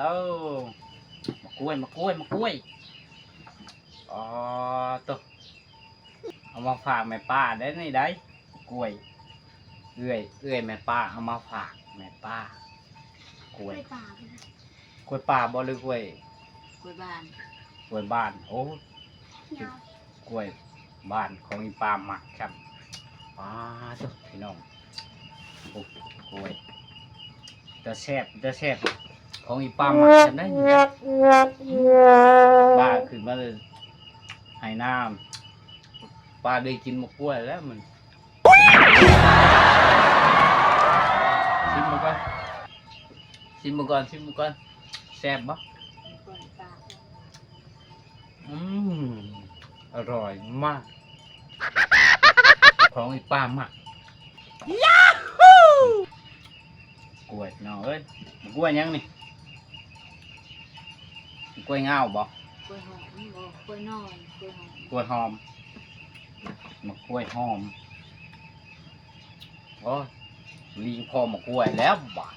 เต้ามะกล้วยมะกล้วยมะกล้วยอ๋อตัวเอามาฝากแม่ป้าได้นี่ได้กล้วยเอื้อยเอื้อยแม่ป้าเอามาฝากแม่ป้ากล้วยไปป่าไปนะกล้วยป่าบ่หรือกล้วยกล้วยบ้านกล้วยบ้านโอ้เงากล้วยบ้านของอีปาหมักครับป้าตัวพี่น้องโอ้กล้วยจะแซ่บจะแซ่บ ของอีปาหมักจำได้อยู่ป้าขึ้นมาเลยให้น้ำป้าได้กินมะกล้วยแล้วมันชิมมาก่อนชิมมาก่อนชิมมาก่อนแซ่บปะกล้วยป่าอืมอร่อยมาก ของอีป้ามากยาฮูกล้วยน้องเอ้ยกล้วยยังนี่ กล้วยเงาบ่กล้วยหอมบ่กล้วยนอนกล้วยหอมกล้วยหอมมะกล้วยหอมโอ้ยลิงพอมะกล้วยแล้วบ่า